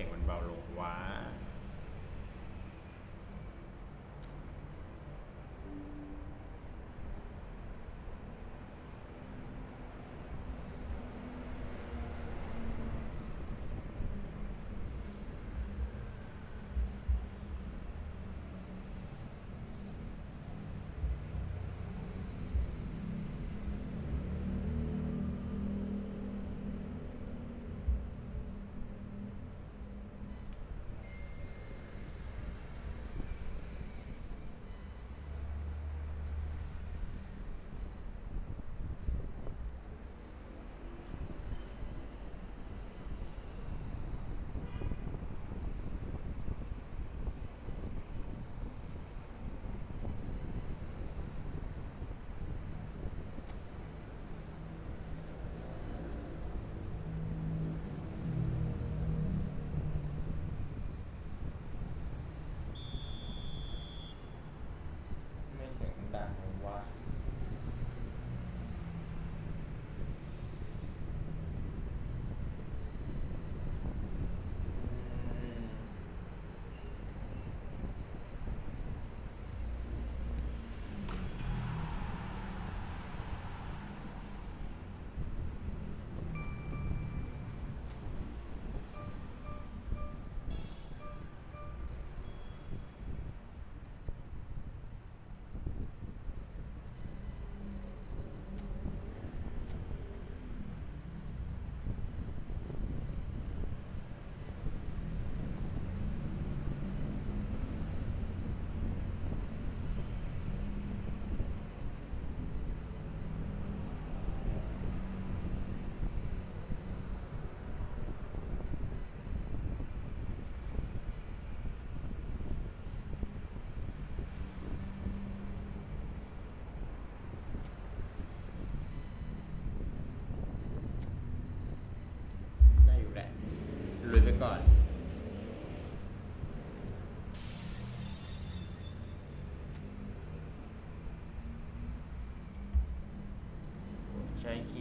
สียงมันเบาลงวะ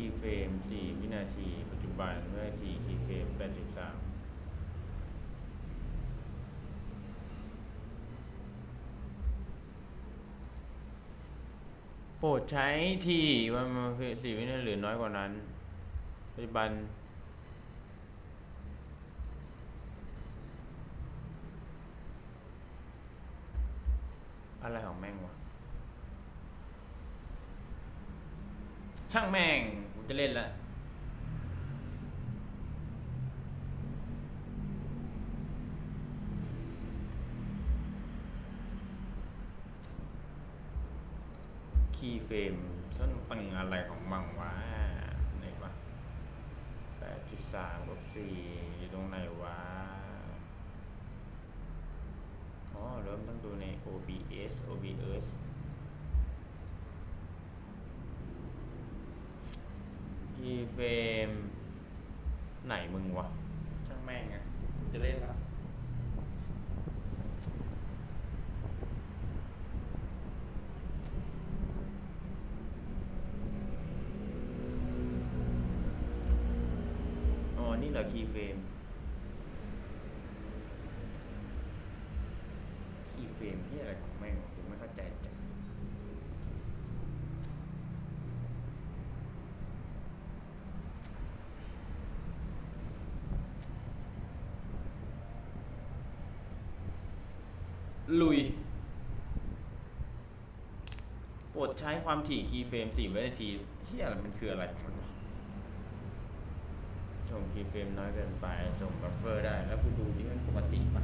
ย์เฟรม4วินาที ปัจจุบันวินาทีคีย์เฟรม83โปรดใช้ที่ว่ามันคือ4วินาทีหรือน้อยกว่านั้น ปัจจุบัน อะไรของแม่งวะ ช่างแม่ง จะเล่นละคีย์เฟรมส้นตังอะไรของมังวะไหนวะแปดจุดสามลบสี่อยู่ตรงไหนวะอ๋อเริ่มต้องดูใน OBS OBS ย์เฟรมคีย์เฟรมที่อะไรของแม่งวะกูไม่เข้าใจจังลุย โปรดใช้ความถี่คีย์เฟรม4วินาทีเฮียอะไรมันคืออะไรของมันวะ ส่งคีย์เฟรมน้อยเกินไปส่งบัฟเฟอร์ได้ แล้วกูดูนี่มันปกติปะ่ะ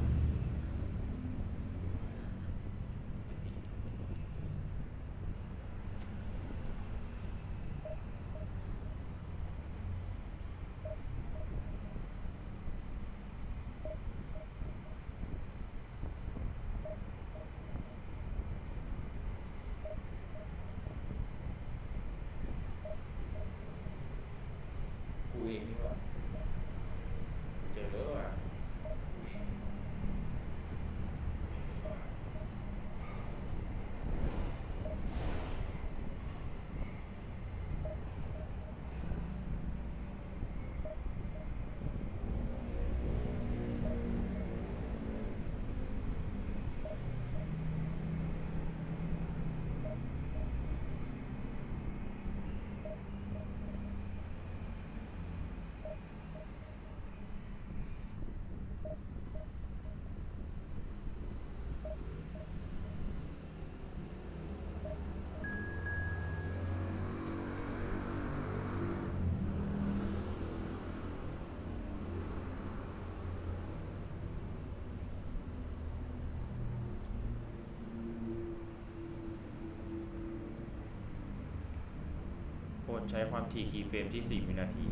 ดใช้ความถี่คีย์เฟรมที่ 4 วินาที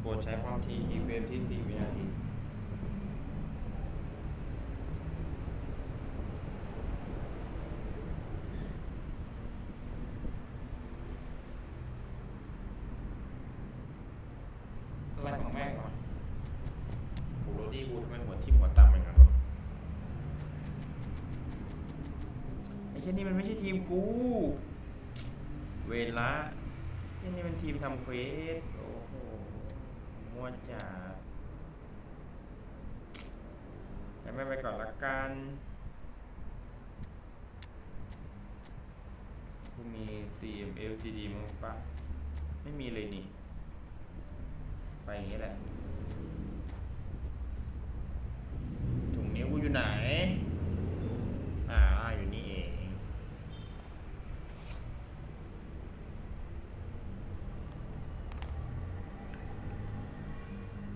โปรดใช้ความถี่คีย์เฟรมที่ 4 วินาทีอะไรของแม่งวะโหโรดี้กูทำไมหัวทิ่มหัวตำอย่างนั้นวะไอ้เช่นนี่มันไม่ใช่ทีมกู เวลา เช่นนี่มันทีมทำเควส โอ้โหมั่วจัดแต่ไม่ไปก่อนละกันกูมี CML GD มั้งปะไม่มีเลยนี่ ไปอย่างนี้แหละถุงนิ้วกูอยู่ไหน อ่า อยู่นี่เอง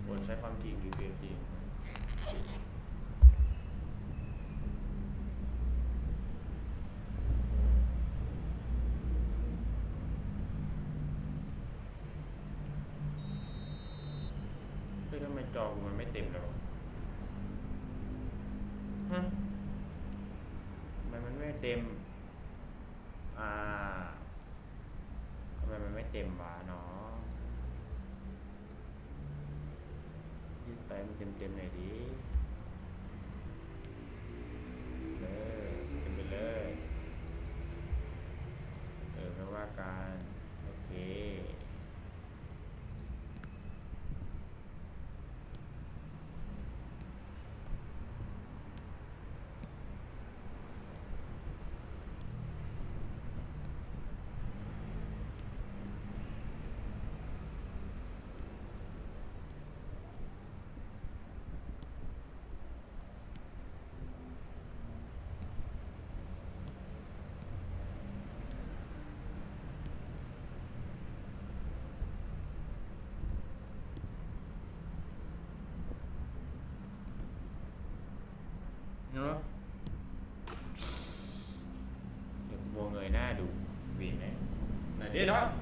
บนใช้ความถี่หรือเฟรมจริงเฮ้ยทำไม จอกูมันไม่เต็มแล้วฮะทำไมมันไม่เต็ม อ่าทำไมมันไม่เต็มวะเนาะยึดไปมันเต็มเต็มหน่อยดิเลยเต็มไปเลย เออไม่ว่ากันโอเค เนาะเดี๋ยวบัวเงยหน้าดูวีนไหนไหนดิเนาะจะ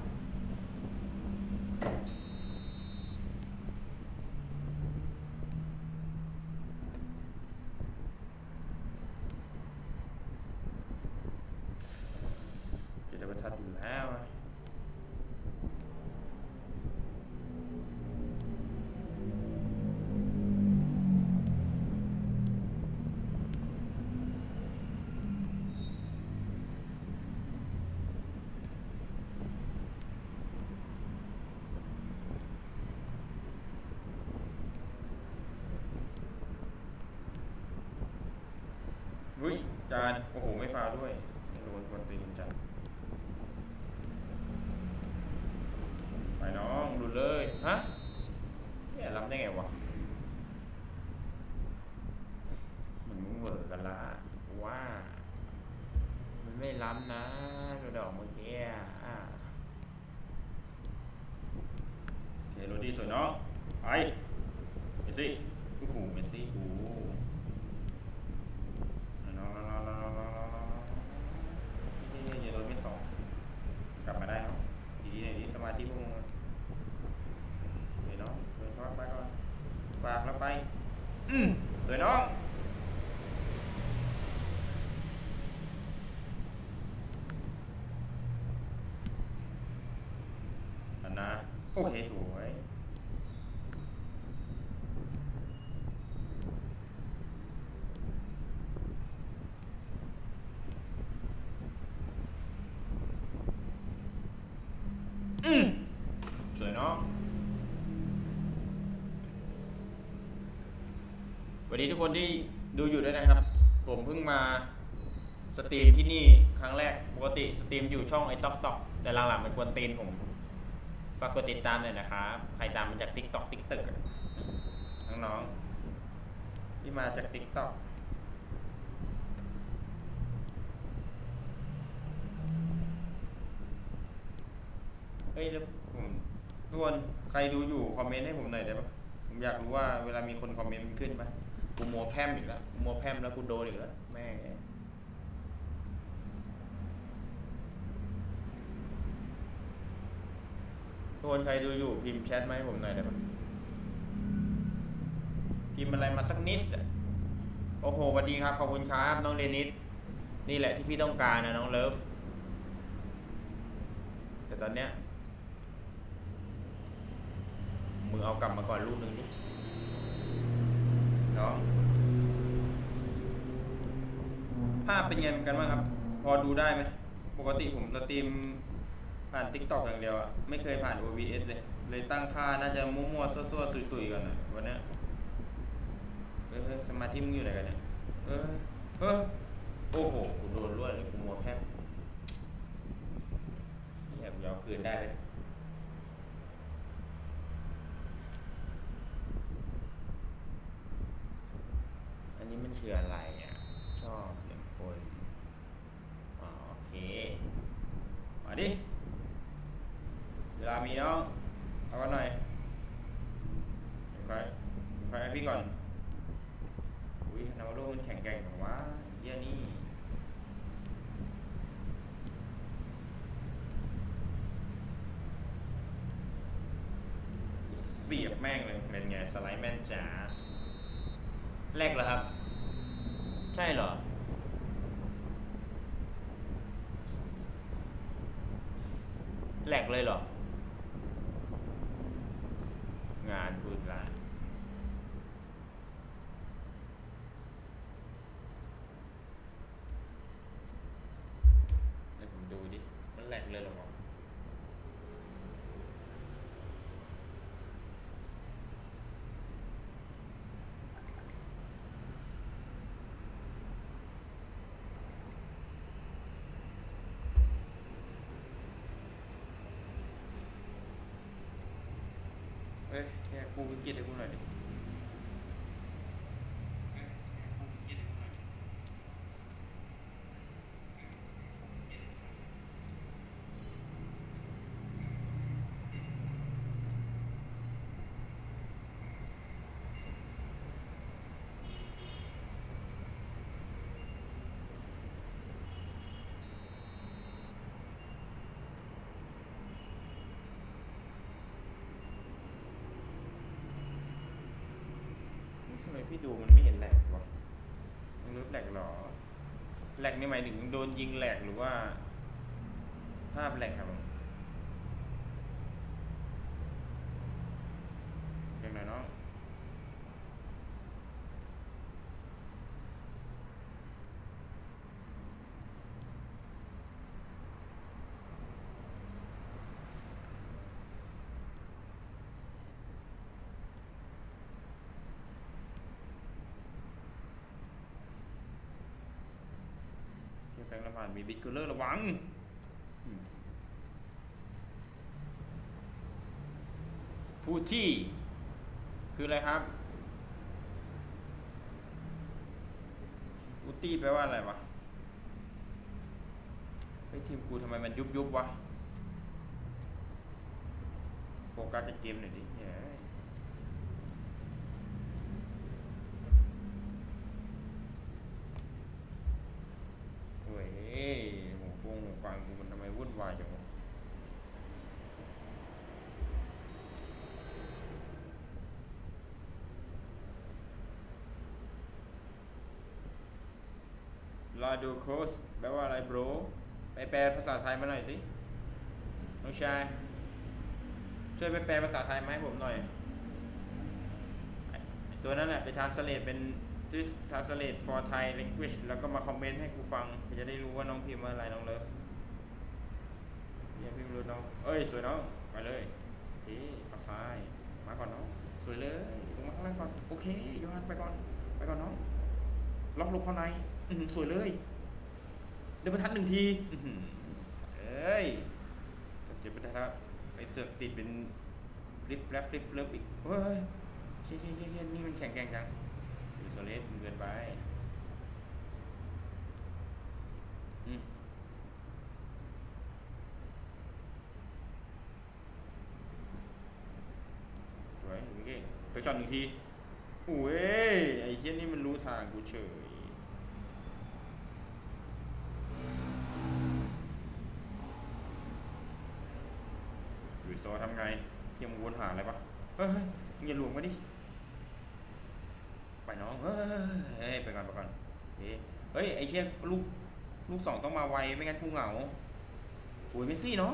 อุ้ยจานโอ้โห ไม่ฟาวด้วยโดนคนตีนจัดไปน้องดูเลย ฮะเนี่ยรับได้ไงวะมือนมึงเวอกันละว่า มันไม่ล้ำนะดูดอกเมื่อกี้อะอะโอเคโรดี้สวยเนาะไปเมสซี่โอ้โหเมสซี่กูน้องน้องน้องน้องน้องน้องน้องนี่เยโรไม่สองกลับมาได้เนาะดี ๆหน่อยดีสมาธิพวน้องอะเดี๋ยวน้องเดินเข้าไปก่อนฝากแล้วไป อืมสวยน้อง อันนะโอเค สวย อืมสวยเนาะส วัสดีทุกคนที่ดูอยู่ด้วยนะครับ ผมเพิ่งมาสตรีมที่นี่ครั้งแรกปกติสตรีมอยู่ช่องไอ้ต๊อกต๊อกแต่หลังๆมันกวนตีนผมฝากกดติดตามหน่อยนะครับใครตามมาจาก t ิ k t o k ติ๊กตึกน้องๆที่มาจาก t ิ k t o k เฮ้ยแล้วผมทุกคนใครดูอยู่คอมเมนต์ให้ผมหน่อยได้ปะผมอยากรู้ว่าเวลามีคนคอมเมนต์มันขึ้นปะ กูมัวแพมอีกแล้วกูมัวแพมแล้วกูโดนอีกแล้วแม่งทุกคนใครดูอยู่พิมพ์แชทมาให้ผมหน่อยได้ปะพิมพ์อะไรมาสักนิดโอ้โหสวัสดีครับขอบคุณครับน้องเรนิสนี่แหละที่พี่ต้องการนะน้องเลิฟแต่ตอนเนี้ยมือเอากลับมาก่อนลูกหนึ่งดิ น้อง ภาพเป็นไงกันบ้างครับ พอดูได้ไหม ปกติผมสตรีมผ่าน t ิ k t o k อย่างเดียวอะไม่เคยผ่าน OBS เลย เลยตั้งค่าน่าจะมั่วๆซั่วๆสุยๆกันอะวันนี้ยเออสมาธิมึงอยู่ไหนกันเนี่ย เออเออโอ้โหกูโดนรวดเลยกูมัวแพบเนี่ยกูจะเอาคืนได้ไหมอั นี้มันคืออะไรอะ ชอบอย่างคนอ๋อโอเค มาดิ เวลามีน้อง เอากันหน่อยใครใครให้พี่ก่อน อุ้ยนาวโดมันแข็งแกร่งของวะเยี่ยนี่เสียบแม่งเลย เป็นไง สไลด์แม่นจ๋าแรกเหรอครับ ใช่เหรอ แหลกเลยเหรอ งานพูดลานให้ผมดูดิ มันแหลกเลยเหรอวะ เอ้ยแค่กูวิกฤตให้กูหน่อยดิเอ้ยแค่กูวิกฤตให้กูหน่อยดิ ทำไม พี่ดูมันไม่เห็นแหลกวะมันรู้แหลกเหรอแหลกนี่หมายถึงโดนยิงแหลกหรือว่า ภาพแหลกครับผมยังไงน้อง แสงละผ่านมีบิ๊กเกอร์เลอร์ระวังอืมผู้ที่ คืออะไรครับอุตี้แปลว่าอะไรวะเฮ้ทีมกูทำไมมันยุบยุบๆวะ โฟกัสจากเกมหน่อยดิเฮ้ยเฮ้ยหูฟงหูฟังกูมันทำไมวุ่นวายจังวะ รอดูโค้ชแปลว่าอะไร bro ไปแปลภาษาไทยมาหน่อยสิน้องชายช่วยไปแปลภาษาไทยมาให้ผมหน่อย ตัวนั้นแหละไป translate เป็น this translate for Thai language แล้วก็มาคอมเมนต์ให้กูฟังกูจะได้รู้ว่าน้องพิมพ์ว่าอะไรน้องเลิฟอย่าพิมพ์รู้น้อง เอ้ย สวยน้องไปเลยสิข้าซ้ายมาก่อนน้องสวยเลยลงมาข้างล่างก่อน โอเคยอดไปก่อน ไปก่อนน้อง ล็อกลงเข้าใน อื้อหือสวยเลย เดินประทัดหนึ่งที อื้อหือเอ้ยเจ็บประทัดไปเสือกติดเป็นฟลิปแฟลปฟลิปเฟิลอีกเฮ้ยเชี่ยเชี่ยเชี่ยเชี่ยนี่มันแข็งแกร่งจังดูโซเลสเกินไปอืมสวยโอเคไปช็อตหนึ่งทีอุ้ยไอ้เชี่ยนี่มันรู้ทางกูเฉย โซทำไงเทียมงวนหาอะไรปะเฮ้ยเงอย่าหลวงมาดิ ไปน้องเฮ้ยไปก่อนไปก่อนเฮ้ยไอ้เชี่ยลูกลูกสองต้องมาไวไม่งั้นกูเหงาสวยเมสซี่เนาะ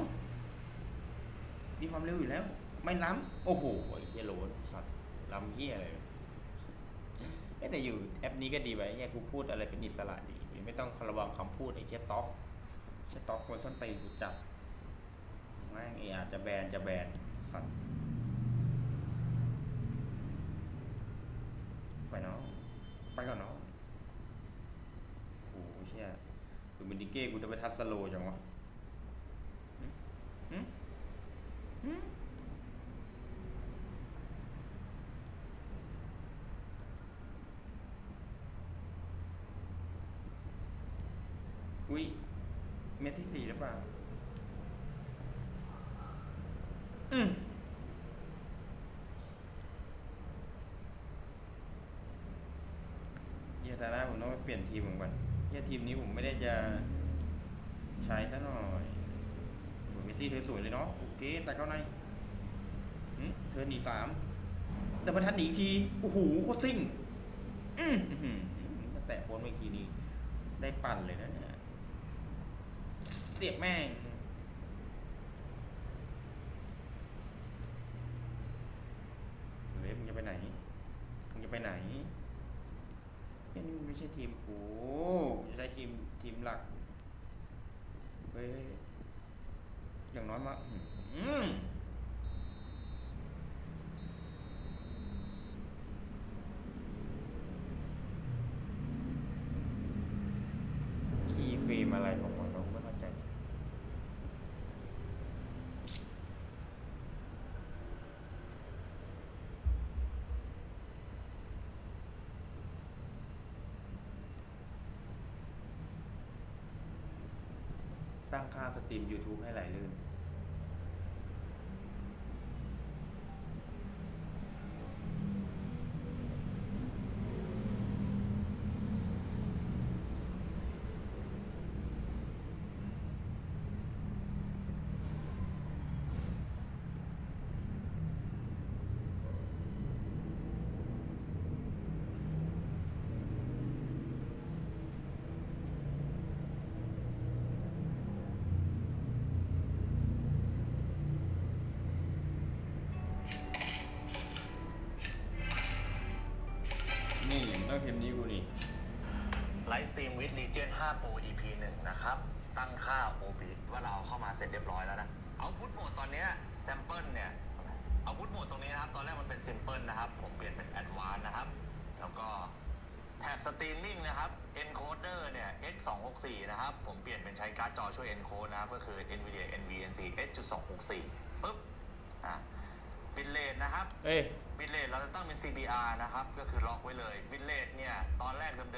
มีความเร็วอยู่แล้ว ไม่ล้ำโอ้โหไอ้เชี่ยโหลดสัตว์ล้ำเฮียอะไรเอ้ยแต่อยู่แอปนี้ก็ดีไว้เนี่ยกูพูดอะไรเป็นอิสระดี ไม่ต้องระวังคำพูดไอ้เชี่ยต๊อกเชี่ยต๊อกคนส้นตีนกูจัด แม่งเออาจจะแบนจะแบนสัตว์ไปน้องไปก่อนน้องโอ้โหเชี่ยคือมินดิเก้กูจะไปทัสโลจังวะหึหึหึอุ้ยเม็ดที่สี่หรือเปล่า อืมเฮียตาหน้าผมต้องไปเปลี่ยนทีมผมก่อนเฮียทีมนี้ผมไม่ได้จะใช้ซะหน่อยโอ้ยเมสซี่เธอสวยเลยเนาะโอเคแต่เข้าในหึเธอหนีสามแต่ประทัดหนีอีกทีโอ้โหโคตรซิ่งอืมอื้อหือถ้าแตะโคนมาอีกทีนี้ได้ปั่นเลยนะเนี่ยเสียบแม่งเฮ้ยมึงจะไปไหนมึง จะไปไหนนี่มันไม่ใช่ทีมกูจะใช้ทีมทีมหลักเฮ้ยอย่างน้อยมาอืมหือคีย์เฟรมอะไรของมันเราไม่เข้าใจ ตั้งค่าสตรีม YouTube ให้ไหลลื่น นี่ต้องทีมนี้กูนี่ไลฟ์สตรีมวิดลีเจน5 Pro EP 1 นะครับ ตั้งค่า OBS ว่าเราเข้ามาเสร็จเรียบร้อยแล้วนะเอาพุทโหมดตอนนี้แซมเปิลเนี่ยเอาพุทโหมดตรงนี้นะครับ ตอนแรกมันเป็นซิมเปิลนะครับ ผมเปลี่ยนเป็นแอดวานนะครับ แล้วก็แท็บสตรีมมิ่งนะครับ encoder เนี่ย X264 นะครับ ผมเปลี่ยนเป็นใช้การ์ดจอช่วย encode นะครับ ก็คือ NVIDIA NVNC H.264 ปุ๊บ อะ บิตเรทนะครับ เอ้ย บิตเรทเราจะตั้งเป็น CBR นะครับ ก็คือล็อกไว้เลย บิตเรทเนี่ย ตอนแรกเดิมๆ